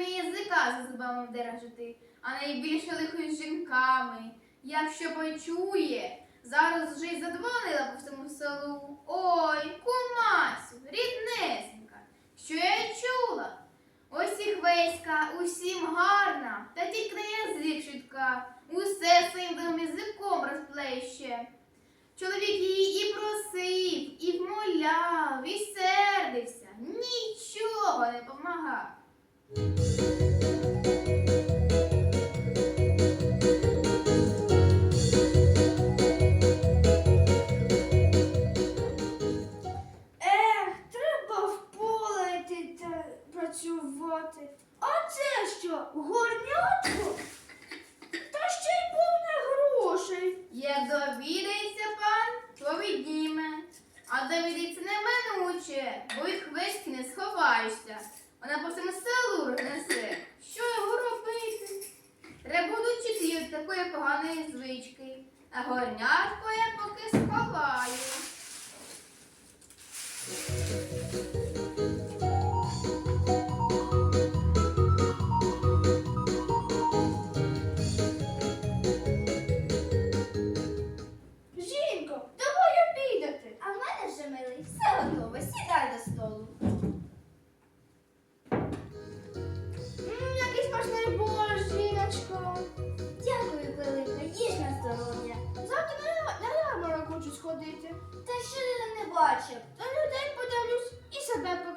вміє язика за зубами вдержати, а найбільше лихою з жінками. Якщо почує, зараз вже й задзвонила по всьому селу. Ой, кумасю, ріднесенька, що я чула? Ось і хвеська, усім гарна, та тільки на язик швидка, усе своїм язиком розплеще. Чоловік її і просив, і вмоляв, і сердився, нічого не помагав. А довідеться неминуче, бо від хвеськи не сховаєшся. Вона по всьому селу рознесе. Що його робити? Треба її від такої поганої звички. А горнятко я поки сховаю.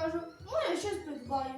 Покажу. Може, щось придбаю.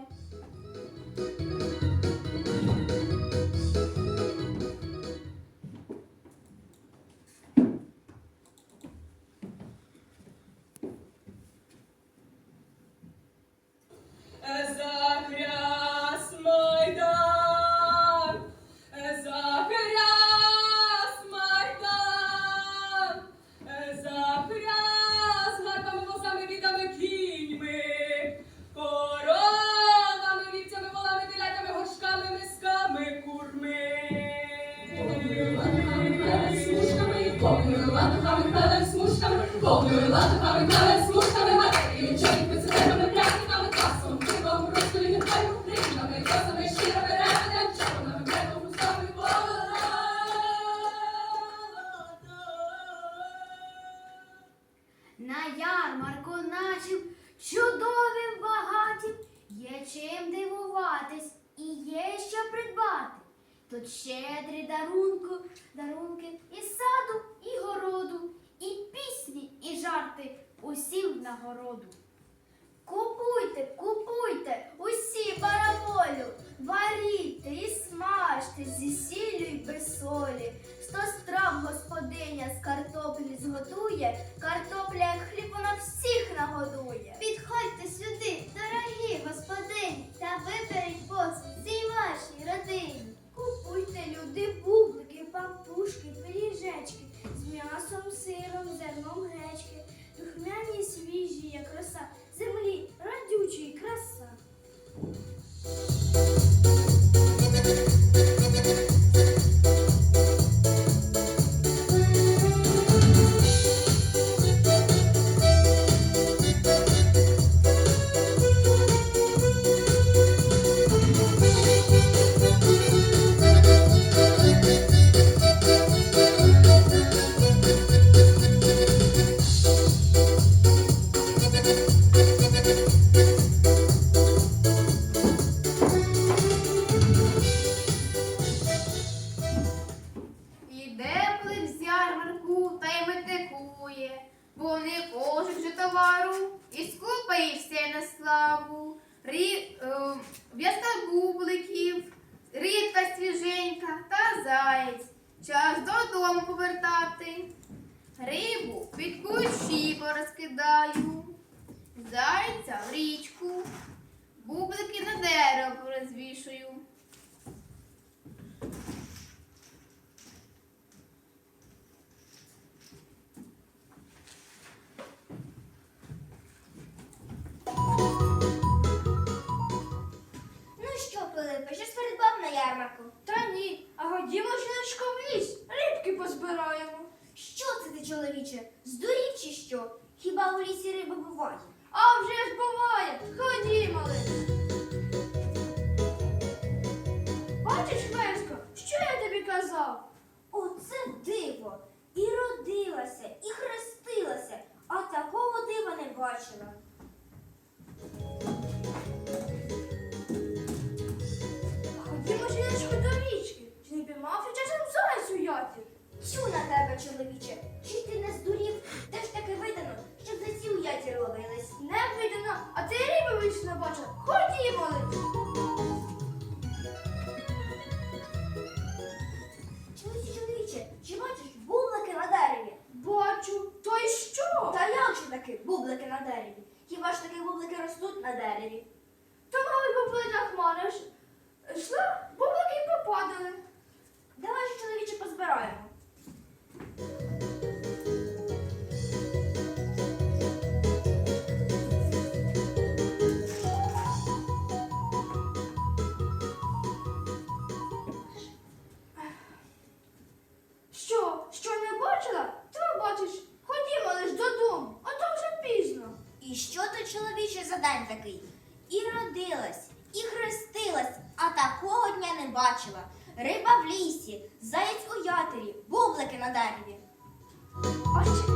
Латухами, хмелем, смужками, матерію, чорні пиццетами, пряниками, квасом, пивом, ростою, нехаю, рівнами, косами, щирами, ременем, чорними, бреком, густами, На ярмарку нашим чудовим багатім є чим дивуватись і є що придбати. Тут щедрі дарунку, дарунки із саду і городу, і пісні, і жарти усім нагороду. Купуйте, купуйте усі бараболю, варійте і смажте зі сіллю й без солі. Сто страв господиня з картоплі зготує, картопля хліб ярмарку? Та ні, а ходімо жіночко в ліс, рибки позбираємо. Що це ти, чоловіче? Здурів чи що? Хіба у лісі риби бувають? Тю на тебе, чоловіче, чи ти не здурів? Де ж таки видано, щоб за ці уяті ловились? Не видно, а ти риби вийшли не бачив. Ходімо лиш. Чоловіче, чоловіче, чи бачиш бублики на дереві? Бачу, то й що? Та як же таки бублики на дереві? Хіба ж таки бублики ростуть на дереві? То мали попли на хмари. ж- бублики й попадали. Давай же, чоловіче, позбираємо. День такий? І родилась, і хрестилась, а такого дня не бачила. Риба в лісі, заєць у ятері, бублики на дереві. А ще,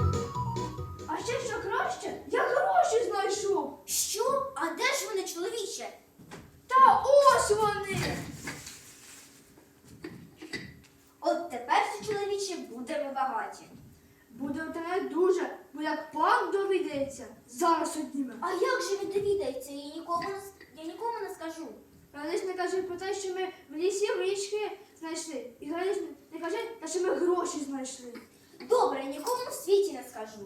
а ще що краще, я гроші знайшов. Що? А де ж вони, чоловіче? Та ось вони. От тепер, чоловіче, будемо багаті. Будемо та не дуже, бо як пан доведеться, зараз однімемо. А як же він довідається? Я нікому не, с- я нікому не скажу. Гранич не каже про те, що ми в лісі річки знайшли. І Гранич не каже, та що ми гроші знайшли. Добре, нікому в світі не скажу.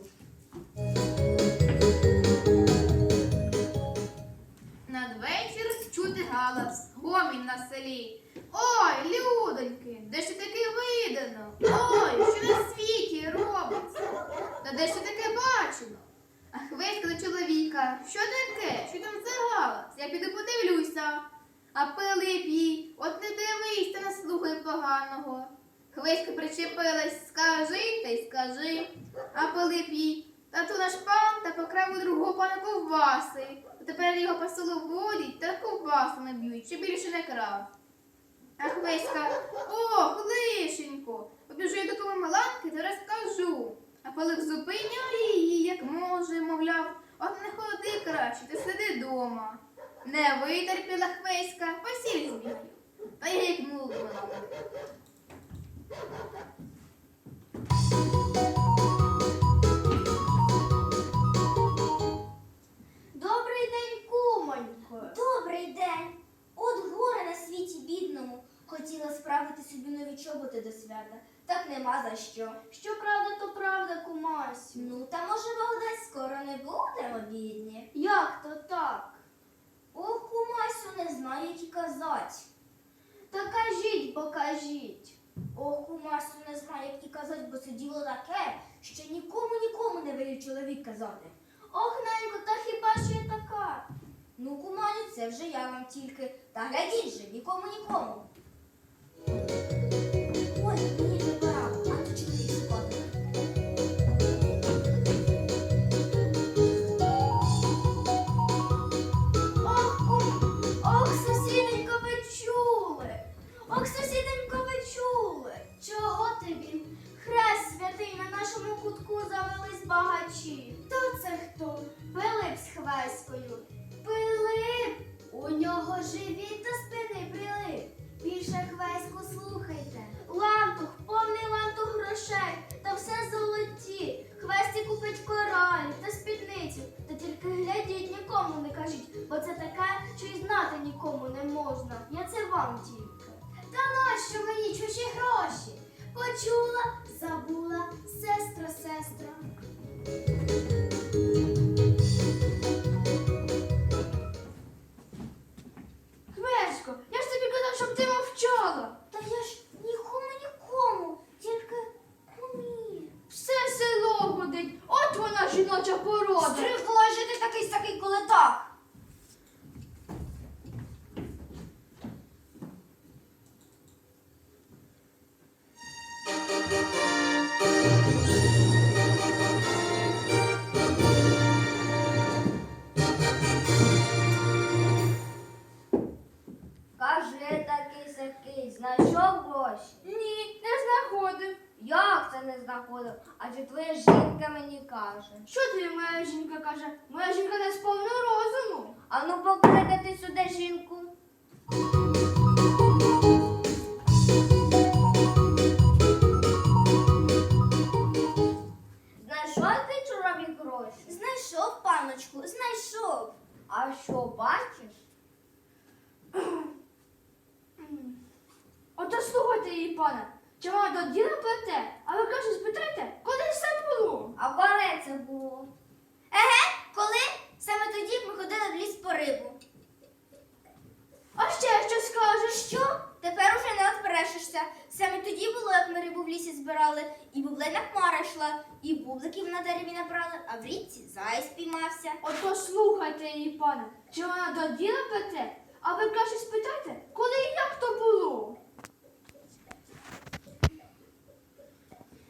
Надвечір чути галас, гомін на селі. Ой, людоньки, де ж це таке видано? Ой, що на світі робиться? Та де ж таке бачено? А хвеська до чоловіка, що таке? Що там за галас? Я піду подивлюся. А Пилип їй, от не дивись та не слухай поганого. Хвеська причепилась, скажи та й скажи. А Пилип їй, та то наш пан та покрав у другого пана ковбаси. Тепер його по селу водять та ковбасами б'ють, чи більше не крав. А Хвеська, ох, лишенько, побіжу я до маланки та розкажу. А Пилип зупиняє її, як може, мовляв, от не ходи краще, ти сиди дома. Не витерпіла Хвеська, посіль збігаю. Та й гикнула. Добрий день, кумонько. Добрий день! От горе на світі бідному. Хотіла справити собі нові чоботи до свята. Так нема за що. Що правда, то правда, кумасю. Ну, та може Бог скоро не будемо бідні. Як то так? Ох, кумасю, не знаю, і казать. Та кажіть, покажіть. Ох, кумасю, не знаю, як і казать, бо це діло таке, що нікому нікому не велів чоловік казати. Ох, ненько, та хіба ж я така? Ну, куманю, це вже я вам тільки. Та глядіть же, нікому нікому. Не знаходив? Адже твоя жінка мені каже. Що тобі моя жінка каже? Моя жінка не сповна розуму. А ну покликати сюди жінку. Знайшов ти чорові гроші? Знайшов, паночку, знайшов. А що бачиш? Ото слухайте її, пане. Вона до діла плете? А ви каже, спитайте, коли ж це було? А коли це було? Еге, коли? Саме тоді як ми ходили в ліс по рибу. А ще що скажеш? Що? Тепер уже не отбрешешся. Саме тоді було, як ми рибу в лісі збирали, і бублина хмара йшла, і бубликів на дереві набрали, а в річці заяць спіймався. Ото слухайте її, пане. Чи вона до діла плете? А ви каже, спитайте, коли і як то було?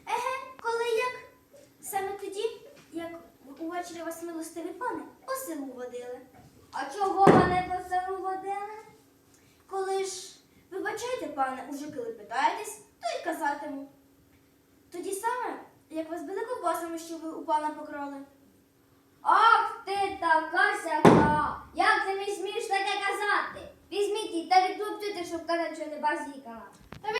Еге, коли як? Саме тоді, як увечері вас милостиві пани по селу водили. А чого мене по селу водили? Коли ж, вибачайте, пане, уже коли питаєтесь, то й казатиму. Тоді саме, як вас били ковбасами, що ви у пана покрали. Ах ти така сяка! Як ти мій смієш таке казати? Візьміть її та відлупцюйте, щоб казати, що не базікала.